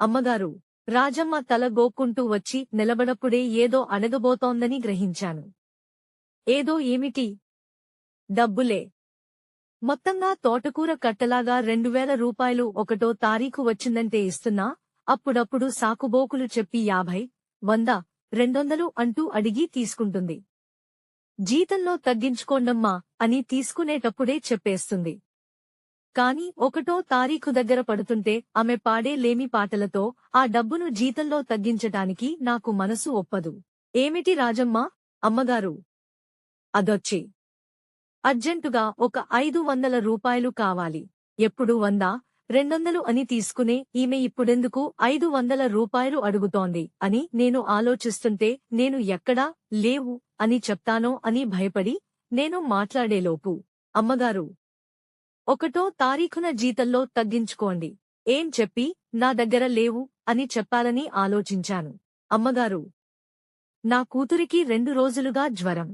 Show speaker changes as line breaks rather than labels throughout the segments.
అమ్మగారు రాజమ్మ తల గోక్కుంటూ వచ్చి నిలబడప్పుడే ఏదో అడగబోతోందని గ్రహించాను. ఏదో ఏమిటి? డబ్బులే. మొత్తంగా తోటకూర కట్టలాగా రెండు వేల రూపాయలు ఒకటో తారీఖు వచ్చిందంటే ఇస్తున్నా అప్పుడప్పుడు సాకుబోకులు చెప్పి యాభై వంద రెండొందలు అంటూ అడిగి తీసుకుంటుంది. జీతంలో తగ్గించుకోండమ్మా అని తీసుకునేటప్పుడే చెప్పేస్తుంది. కాని ఒకటో తారీఖు దగ్గర పడుతుంటే ఆమె పాడే లేమి పాటలతో ఆ డబ్బును జీతంలో తగ్గించటానికి నాకు మనసు ఒప్పదు. ఏమిటి రాజమ్మ? అమ్మగారు. అదొచ్చి. అర్జెంటుగా ఒక ఐదు వందల రూపాయలు కావాలి. ఎప్పుడు వందా? రెండొందలు అని తీసుకునే ఈమె ఇప్పుడెందుకు ఐదు వందల రూపాయలు అడుగుతోంది అని నేను ఆలోచిస్తుంటే నేను ఎక్కడా లేవు అని చెప్తానో అని భయపడి నేను మాట్లాడేలోపు. అమ్మగారు. ఒకటో తారీఖున జీతంలో తగ్గించుకోండి. ఏం చెప్పి నా దగ్గర లేవు అని చెప్పాలని ఆలోచించాను. అమ్మగారు నా కూతురికి రెండు రోజులుగా జ్వరం.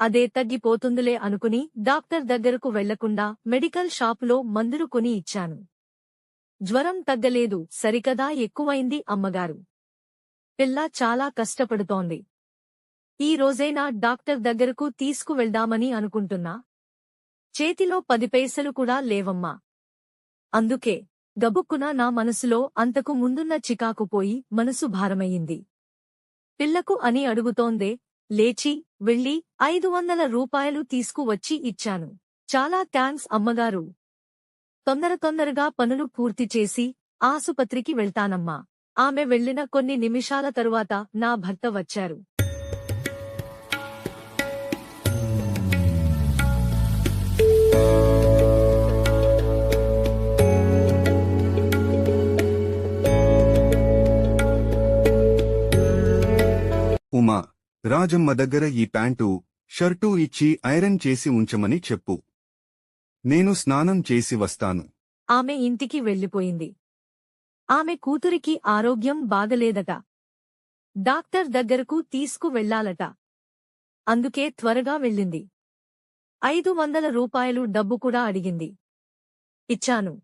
అదే తగ్గిపోతుందిలే అనుకుని డాక్టర్ దగ్గరకు వెళ్ళకుండా మెడికల్ షాపులో మందులు కొని ఇచ్చాను. జ్వరం తగ్గలేదు సరికదా ఎక్కువైంది అమ్మగారు. పిల్ల చాలా కష్టపడుతోంది. ఈ రోజైనా డాక్టర్ దగ్గరకు తీసుకువెళ్దామని అనుకుంటున్నా. చేతిలో పది పైసలు కూడా లేవమ్మా. అందుకే గబుక్కున నా మనసులో అంతకు ముందున్న చికాకు పోయి మనసు భారమయ్యింది. పిల్లకు అని అడుగుతోందే లేచి వెళ్ళి ఐదు వందల రూపాయలు తీసుకువచ్చి ఇచ్చాను. చాలా థ్యాంక్స్ అమ్మగారు. తొందర తొందరగా పనులు పూర్తి చేసి ఆసుపత్రికి వెళ్తానమ్మా. ఆమె వెళ్ళిన కొన్ని నిమిషాల తరువాత నా భర్త వచ్చారు.
రాజమ్మ దగ్గర ఈ ప్యాంటు షర్టు ఇచ్చి ఐరన్ చేసి ఉంచమని చెప్పు. నేను స్నానం చేసి వస్తాను.
ఆమె ఇంటికి వెళ్ళిపోయింది ఆమె కూతురికి ఆరోగ్యం బాగలేదట. డాక్టర్ దగ్గరకు తీసుకువెళ్ళాలట అందుకే త్వరగా వెళ్ళింది. ఐదు వందల రూపాయలు డబ్బు కూడా అడిగింది. ఇచ్చాను.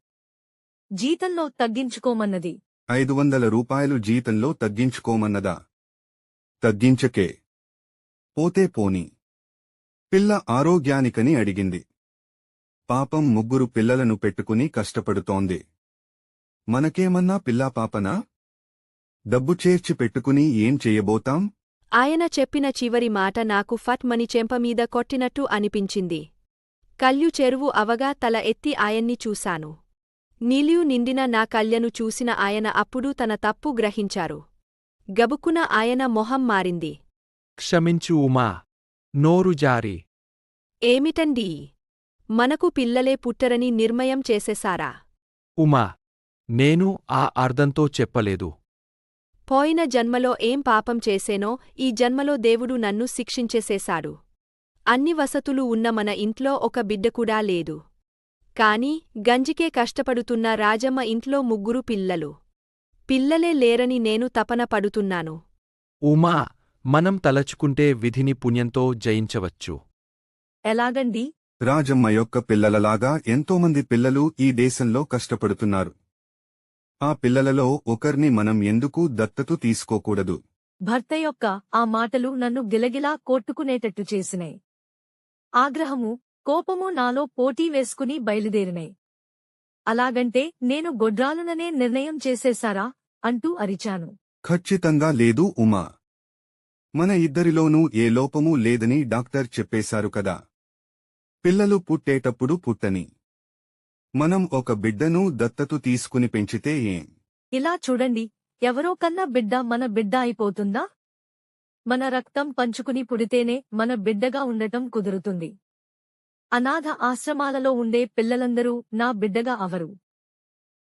జీతంలో తగ్గించుకోమన్నది.
ఐదు వందల రూపాయలు జీతంలో తగ్గించుకోమన్నదా? తగ్గించకే. పోతే పోని. పిల్ల ఆరోగ్యానికని అడిగింది. పాపం ముగ్గురు పిల్లలను పెట్టుకుని కష్టపడుతోంది. మనకేమన్నా పిల్లా పాపనా? డబ్బు చేర్చి పెట్టుకుని ఏం చెయ్యబోతాం
ఆయన చెప్పిన చివరి మాట నాకు ఫట్ మని చెంపమీద కొట్టినట్టు అనిపించింది. కళ్ళు చెరువు అవగా తల ఎత్తి ఆయన్ని చూశాను. నీలియు నిండిన నా కళ్ళను చూసిన ఆయన అప్పుడు తన తప్పు గ్రహించారు. గబుకున ఆయన మొహం మారింది.
క్షమించు ఉమా నోరు జారి.
ఏమిటండీ? మనకు పిల్లలే పుట్టరని నిర్మయం చేసేశారా?
ఉమా నేను ఆ అర్ధంతో చెప్పలేదు.
పోయిన జన్మలో ఏం పాపం చేసేనో ఈ జన్మలో దేవుడు నన్ను శిక్షించేసేశాడు. అన్ని వసతులు ఉన్న మన ఇంట్లో ఒక బిడ్డకూడా లేదు. కాని గంజికే కష్టపడుతున్న రాజమ్మ ఇంట్లో ముగ్గురు పిల్లలు. పిల్లలే లేరని నేను తపన పడుతున్నాను.
ఉమా మనం తలచుకుంటే విధిని పుణ్యంతో జయించవచ్చు.
ఎలాగండి?
రాజమ్మ యొక్క పిల్లలలాగా ఎంతోమంది పిల్లలు ఈ దేశంలో కష్టపడుతున్నారు. ఆ పిల్లలలో ఒకర్ని మనం ఎందుకు దత్తత తీసుకోకూడదు?
భర్త యొక్క ఆ మాటలు నన్ను గిలగిలా కొట్టుకునేటట్టు చేసినాయి. ఆగ్రహము కోపము నాలో పోటీ వేసుకుని బయలుదేరినాయి. అలాగంటే నేను గొడ్రాలుననే నిర్ణయం చేసేశారా? అంటూ అరిచాను.
ఖచ్చితంగా లేదు ఉమా. మన ఇద్దరిలోనూ ఏ లోపమూ లేదని డాక్టర్ చెప్పేశారు కదా. పిల్లలు పుట్టేటప్పుడు పుట్టని. మనం ఒక బిడ్డను దత్తతు తీసుకుని పెంచితే ఏం?
ఇలా చూడండి ఎవరో కన్నా బిడ్డ మన బిడ్డ అయిపోతుందా? మన రక్తం పంచుకుని పుడితేనే మన బిడ్డగా ఉండటం కుదురుతుంది. అనాథ ఆశ్రమాలలో ఉండే పిల్లలందరూ నా బిడ్డగా అవరు.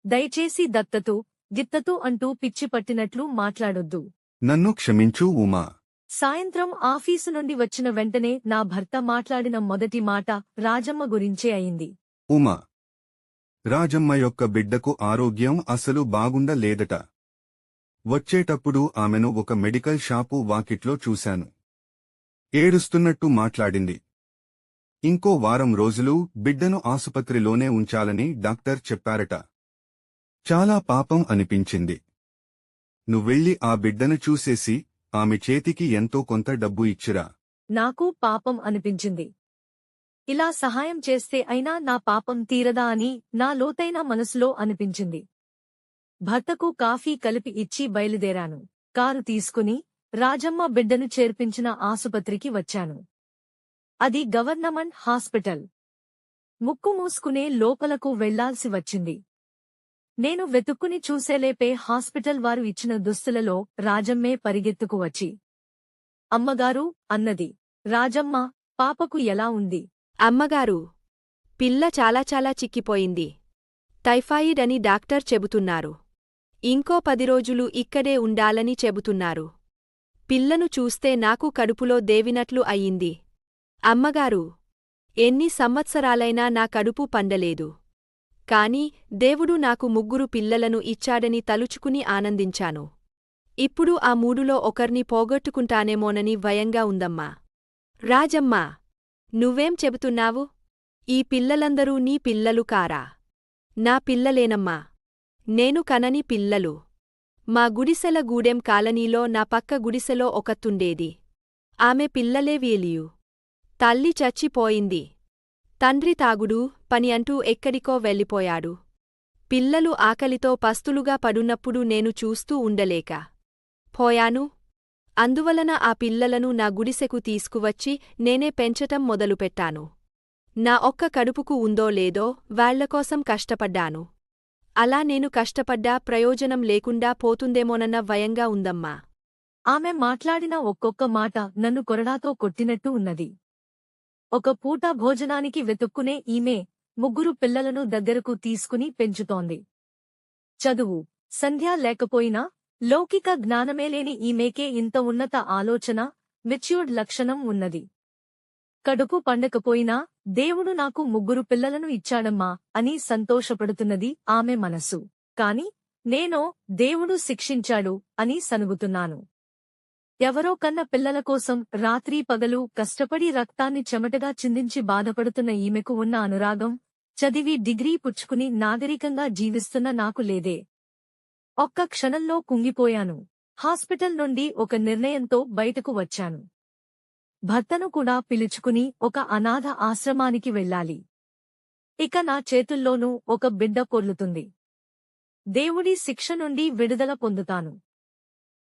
దయచేసి దత్తతు గిత్తతు అంటూ పిచ్చి పట్టినట్లు మాట్లాడొద్దు.
నన్ను క్షమించు ఉమా.
సాయంత్రం ఆఫీసు నుండి వచ్చిన వెంటనే నా భర్త మాట్లాడిన మొదటి మాట రాజమ్మ గురించే అయింది.
ఉమా రాజమ్మ యొక్క బిడ్డకు ఆరోగ్యం అసలు బాగుండలేదట వచ్చేటప్పుడు ఆమెను ఒక మెడికల్ షాపు వాకిట్లో చూశాను. ఏడుస్తున్నట్టు మాట్లాడింది. ఇంకో వారం రోజులు బిడ్డను ఆసుపత్రిలోనే ఉంచాలని డాక్టర్ చెప్పారట. చాలా పాపం అనిపించింది. నువ్వెళ్ళి ఆ బిడ్డను చూసేసి ఆమె చేతికి ఎంతో కొంత డబ్బు ఇచ్చిరా.
నాకు పాపం అనిపించింది. ఇలా సహాయం చేస్తే అయినా నా పాపం తీరదా అని నా లోతైన మనసులో అనిపించింది. భర్తకు కాఫీ కలిపి ఇచ్చి బయలుదేరాను. కారు తీసుకుని రాజమ్మ బిడ్డను చేర్పించిన ఆసుపత్రికి వచ్చాను. అది గవర్నమెంట్ హాస్పిటల్. ముక్కు మూసుకునే లోపలకు వెళ్ళాల్సి వచ్చింది. నేను వెతుక్కుని చూసేలేపే హాస్పిటల్ వారు ఇచ్చిన దుస్తులలో రాజమ్మే పరిగెత్తుకు వచ్చి అమ్మగారు అన్నది. రాజమ్మ పాపకు ఎలా ఉంది?
అమ్మగారు పిల్ల చాలా చాలా చిక్కిపోయింది. టైఫాయిడ్ అని డాక్టర్ చెబుతున్నారు. ఇంకో పది రోజులు ఇక్కడే ఉండాలని చెబుతున్నారు. పిల్లను చూస్తే నాకు కడుపులో దేవినట్లు అయ్యింది. అమ్మగారు ఎన్ని సంవత్సరాలైనా నా కడుపు పండలేదు. కాని దేవుడు నాకు ముగ్గురు పిల్లలను ఇచ్చాడని తలుచుకుని ఆనందించాను. ఇప్పుడు ఆ మూడులో ఒకర్ని పోగొట్టుకుంటానేమోనని భయంగా ఉందమ్మా. రాజమ్మా! నువ్వేం చెబుతున్నావు? ఈ పిల్లలందరూ నీ పిల్లలు కారా? నా పిల్లలేనమ్మా. నేను కనని పిల్లలు. మా గుడిసెల గూడెం కాలనీలో నా పక్క గుడిసెలో ఒకతుండేది ఆమె పిల్లలే వీలియు. తల్లి చచ్చిపోయింది. తండ్రి తాగుడు పని అంటూ ఎక్కడికో వెళ్ళిపోయాడు. పిల్లలు ఆకలితో పస్తులుగా పడున్నప్పుడు నేను చూస్తూ ఉండలేక. పోయాను. అందువలన ఆ పిల్లలను నా గుడిసెకు తీసుకువచ్చి నేనే పెంచటం మొదలుపెట్టాను. నా ఒక్క కడుపుకు ఉందో లేదో వాళ్ళకోసం కష్టపడ్డాను. అలా నేను కష్టపడ్డా ప్రయోజనం లేకుండా పోతుందేమోనన్న భయంగా ఉందమ్మా.
ఆమె మాట్లాడిన ఒక్కొక్క మాట నన్ను కొరడాతో కొట్టినట్టు ఉన్నది. ఒక పూట భోజనానికి వెతుక్కునే ఈమె ముగ్గురు పిల్లలను దగ్గరకు తీసుకుని పెంచుతోంది. చదువు సంధ్య లేకపోయినా లౌకిక జ్ఞానమే లేని ఈమెకే ఇంత ఉన్నత ఆలోచన మెచ్యూర్డ్ లక్షణం ఉన్నది. కడుపు పండకపోయినా దేవుడు నాకు ముగ్గురు పిల్లలను ఇచ్చాడమ్మా అని సంతోషపడుతున్నది ఆమె మనసు. కాని నేనో దేవుడు శిక్షించాడు అని సనుగుతున్నాను. ఎవరో కన్న పిల్లల కోసం రాత్రి పగలు కష్టపడి రక్తాన్ని చెమటగా చిందించి బాధపడుతున్న ఈమెకు ఉన్న అనురాగం చదివి డిగ్రీ పుచ్చుకుని నాగరికంగా జీవిస్తున్న నాకు లేదే. ఒక్క క్షణంలో కుంగిపోయాను. హాస్పిటల్ నుండి ఒక నిర్ణయంతో బయటకు వచ్చాను. భర్తను కూడా పిలుచుకుని ఒక అనాథ ఆశ్రమానికి వెళ్ళాలి. ఇక నా చేతుల్లోనూ ఒక బిడ్డ పొర్లుతుంది దేవుడి శిక్ష నుండి విడుదల పొందుతాను.